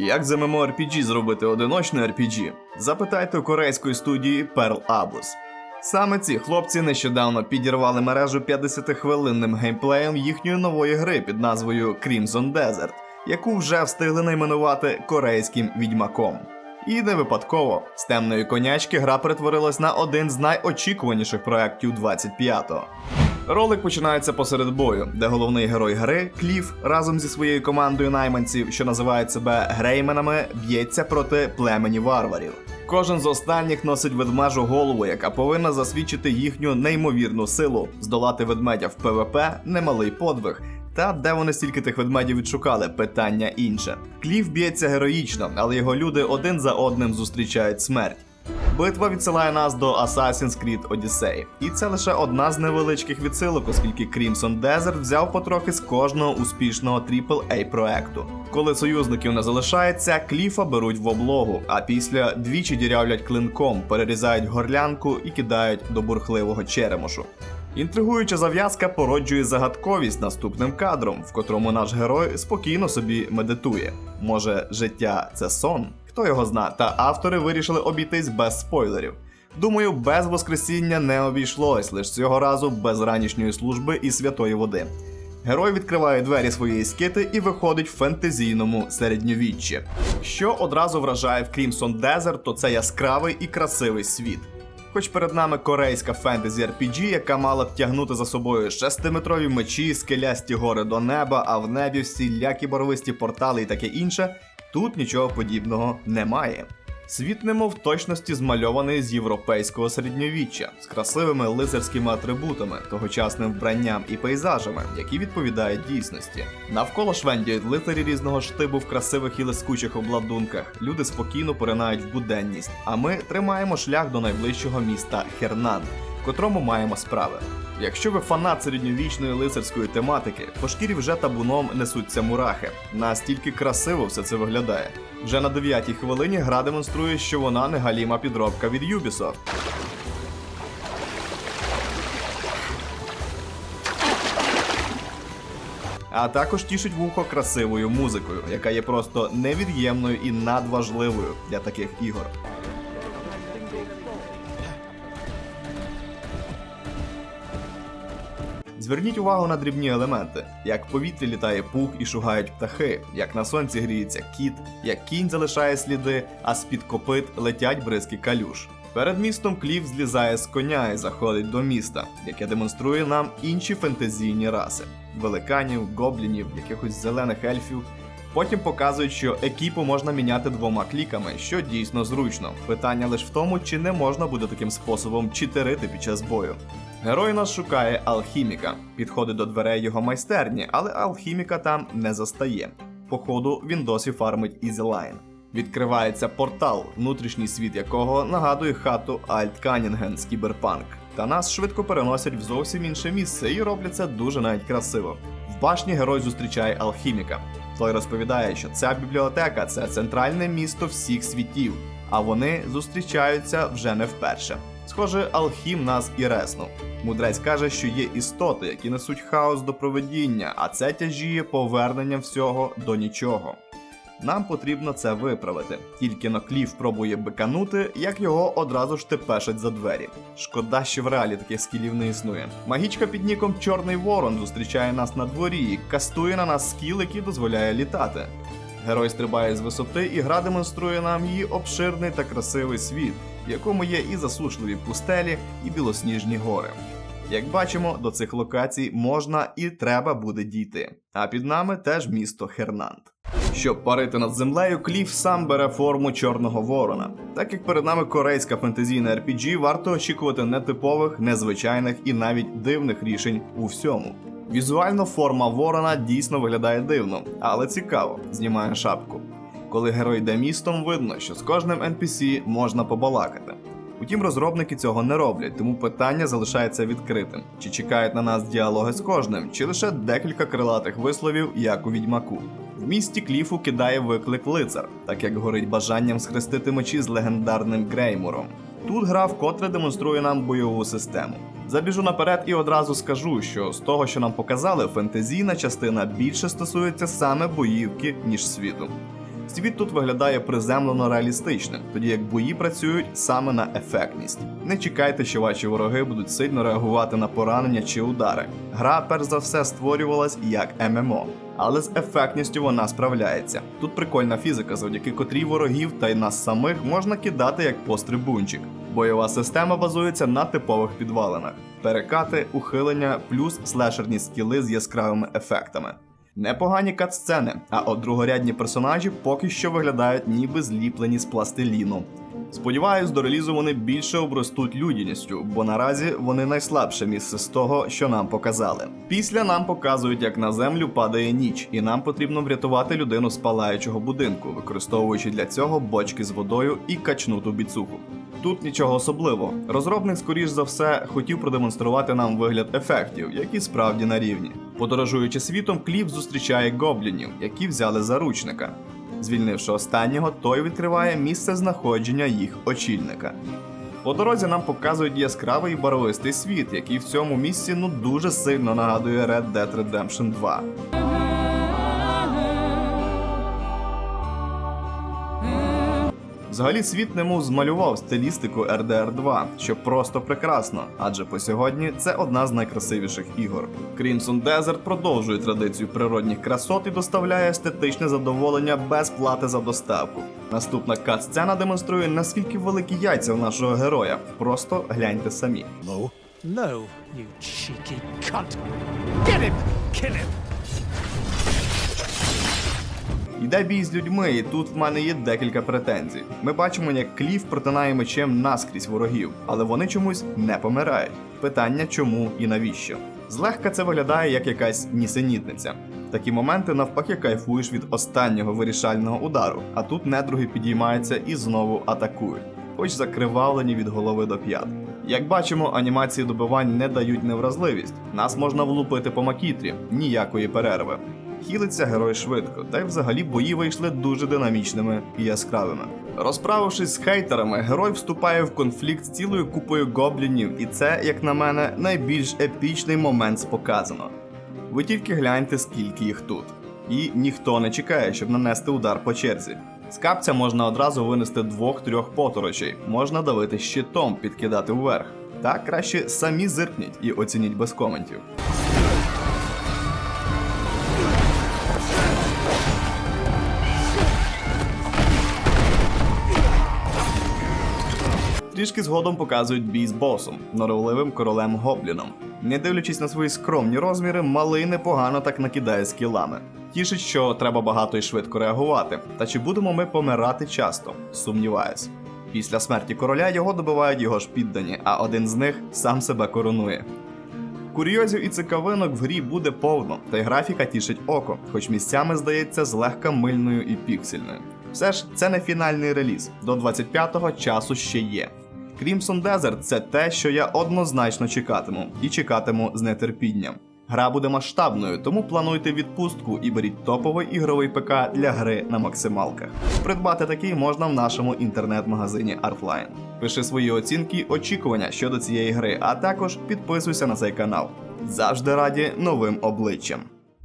Як за MMORPG зробити одиночне RPG? Запитайте у корейської студії Pearl Abus. Саме ці хлопці нещодавно підірвали мережу 50-хвилинним геймплеєм їхньої нової гри під назвою Crimson Desert, яку вже встигли найменувати корейським відьмаком. І не випадково з темної конячки гра перетворилась на один з найочікуваніших проєктів 25-го. Ролик починається посеред бою, де головний герой гри Кліф разом зі своєю командою найманців, що називають себе грейменами, б'ється проти племені варварів. Кожен з останніх носить ведмежу голову, яка повинна засвідчити їхню неймовірну силу, здолати ведмедя в ПВП немалий подвиг. Та де вони стільки тих ведмедів відшукали, питання інше. Кліф б'ється героїчно, але його люди один за одним зустрічають смерть. Битва відсилає нас до Assassin's Creed Odyssey. І це лише одна з невеличких відсилок, оскільки Crimson Desert взяв потрохи з кожного успішного AAA проекту. Коли союзників не залишається, кліфа беруть в облогу, а після двічі дірявлять клинком, перерізають горлянку і кидають до бурхливого черемошу. Інтригуюча зав'язка породжує загадковість наступним кадром, в котрому наш герой спокійно собі медитує. Може, життя це сон? Хто його зна, та автори вирішили обійтись без спойлерів. Думаю, без воскресіння не обійшлось, лише цього разу без ранішньої служби і святої води. Герой відкриває двері своєї скити і виходить в фентезійному середньовіччі. Що одразу вражає в Crimson Desert, то це яскравий і красивий світ. Хоч перед нами корейська фентезі RPG, яка мала б тягнути за собою шестиметрові мечі, скелясті гори до неба, а в небі всілякі барвисті портали і таке інше, тут нічого подібного немає. Світ немов точності змальований з європейського середньовіччя, з красивими лицарськими атрибутами, тогочасним вбранням і пейзажами, які відповідають дійсності. Навколо швендіють лицарі різного штибу в красивих і лискучих обладунках. Люди спокійно поринають в буденність, а ми тримаємо шлях до найближчого міста Хернан, котрому маємо справи. Якщо ви фанат середньовічної лицарської тематики, по шкірі вже табуном несуться мурахи. Настільки красиво все це виглядає. Вже на 9-й хвилині гра демонструє, що вона не галіма підробка від Ubisoft. А також тішить вухо красивою музикою, яка є просто невід'ємною і надважливою для таких ігор. Зверніть увагу на дрібні елементи, як в повітрі літає пух і шугають птахи, як на сонці гріється кіт, як кінь залишає сліди, а з-під копит летять бризки калюш. Перед містом Кліф злізає з коня і заходить до міста, яке демонструє нам інші фентезійні раси: великанів, гоблінів, якихось зелених ельфів. Потім показують, що екіпу можна міняти двома кліками, що дійсно зручно. Питання лише в тому, чи не можна буде таким способом читерити під час бою. Герой нас шукає алхіміка, підходить до дверей його майстерні, але алхіміка там не застає. Походу, він досі фармить Ізілайн. Відкривається портал, внутрішній світ якого нагадує хату Альт Канінген з Кіберпанк. Та нас швидко переносять в зовсім інше місце і роблять це дуже навіть красиво. В башні герой зустрічає алхіміка. Той розповідає, що ця бібліотека це центральне місто всіх світів, а вони зустрічаються вже не вперше. Схоже, Алхім нас і реснув. Мудрець каже, що є істоти, які несуть хаос до проведіння, а це тяжіє поверненням всього до нічого. Нам потрібно це виправити. Тільки Ноклів пробує биканути, як його одразу ж тепешать за двері. Шкода, що в реалі таких скілів не існує. Магічка під ніком Чорний Ворон зустрічає нас на дворі і кастує на нас скіл, який дозволяє літати. Герой стрибає з висоти, і гра демонструє нам її обширний та красивий світ, в якому є і засушливі пустелі, і білосніжні гори. Як бачимо, до цих локацій можна і треба буде дійти. А під нами теж місто Хернанд. Щоб парити над землею, Кліф сам бере форму Чорного Ворона. Так як перед нами корейська фентезійна RPG, варто очікувати нетипових, незвичайних і навіть дивних рішень у всьому. Візуально форма Ворона дійсно виглядає дивно, але цікаво, знімає шапку. Коли герой йде містом, видно, що з кожним NPC можна побалакати. Утім, розробники цього не роблять, тому питання залишається відкритим: чи чекають на нас діалоги з кожним, чи лише декілька крилатих висловів, як у відьмаку. В місті Кліфу кидає виклик лицар, так як горить бажанням схрестити мечі з легендарним Греймуром. Тут гра вкотре демонструє нам бойову систему. Забіжу наперед і одразу скажу, що з того, що нам показали, фентезійна частина більше стосується саме боївки, ніж світу. Світ тут виглядає приземлено реалістичним, тоді як бої працюють саме на ефектність. Не чекайте, що ваші вороги будуть сильно реагувати на поранення чи удари. Гра, перш за все, створювалась як ММО. Але з ефектністю вона справляється. Тут прикольна фізика, завдяки котрій ворогів та й нас самих можна кидати як пострибунчик. Бойова система базується на типових підвалинах: перекати, ухилення, плюс слешерні скіли з яскравими ефектами. Непогані кат-сцени, а от другорядні персонажі поки що виглядають ніби зліплені з пластиліну. Сподіваюсь, до релізу вони більше обростуть людяністю, бо наразі вони найслабше місце з того, що нам показали. Після нам показують, як на землю падає ніч, і нам потрібно врятувати людину з палаючого будинку, використовуючи для цього бочки з водою і качнуту біцуху. Тут нічого особливого. Розробник, скоріш за все, хотів продемонструвати нам вигляд ефектів, які справді на рівні. Подорожуючи світом, Кліп зустрічає гоблінів, які взяли заручника. Звільнивши останнього, той відкриває місце знаходження їх очільника. По дорозі нам показують яскравий барвистий світ, який в цьому місці ну дуже сильно нагадує Red Dead Redemption 2. Взагалі світ немов змалював стилістику RDR 2, що просто прекрасно, адже по сьогодні це одна з найкрасивіших ігор. Crimson Desert продовжує традицію природних красот і доставляє естетичне задоволення без плати за доставку. Наступна кат-сцена демонструє наскільки великі яйця у нашого героя. Просто гляньте самі. Low. No, you cheeky cunt. Get him! Kill him! Йде бій з людьми, і тут в мене є декілька претензій. Ми бачимо, як Кліф протинає мечем наскрізь ворогів, але вони чомусь не помирають. Питання чому і навіщо? Злегка це виглядає як якась нісенітниця. Такі моменти навпаки кайфуєш від останнього вирішального удару, а тут недруги підіймаються і знову атакують, хоч закривавлені від голови до п'ят. Як бачимо, анімації добивань не дають невразливість. Нас можна влупити по макітрі, ніякої перерви. Хілиться герой швидко, та й взагалі бої вийшли дуже динамічними і яскравими. Розправившись з хейтерами, герой вступає в конфлікт з цілою купою гоблінів, і це, як на мене, найбільш епічний момент з показано. Ви тільки гляньте, скільки їх тут. І ніхто не чекає, щоб нанести удар по черзі. З капця можна одразу винести двох-трьох поторочей, можна давити щитом, підкидати вверх. Та краще самі зиркніть і оцініть без коментів. Трішки згодом показують бій з босом, норовливим королем гобліном. Не дивлячись на свої скромні розміри, малий непогано так накидає скілами. Тішить, що треба багато і швидко реагувати. Та чи будемо ми помирати часто? Сумніваюсь. Після смерті короля його добивають його ж піддані, а один з них сам себе коронує. Курйозів і цікавинок в грі буде повно, та й графіка тішить око, хоч місцями здається злегка мильною і піксельною. Все ж це не фінальний реліз. До 25-го часу ще є. Crimson Desert – це те, що я однозначно чекатиму, і чекатиму з нетерпінням. Гра буде масштабною, тому плануйте відпустку і беріть топовий ігровий ПК для гри на максималках. Придбати такий можна в нашому інтернет-магазині Artline. Пиши свої оцінки, очікування щодо цієї гри, а також підписуйся на цей канал. Завжди раді новим обличчям.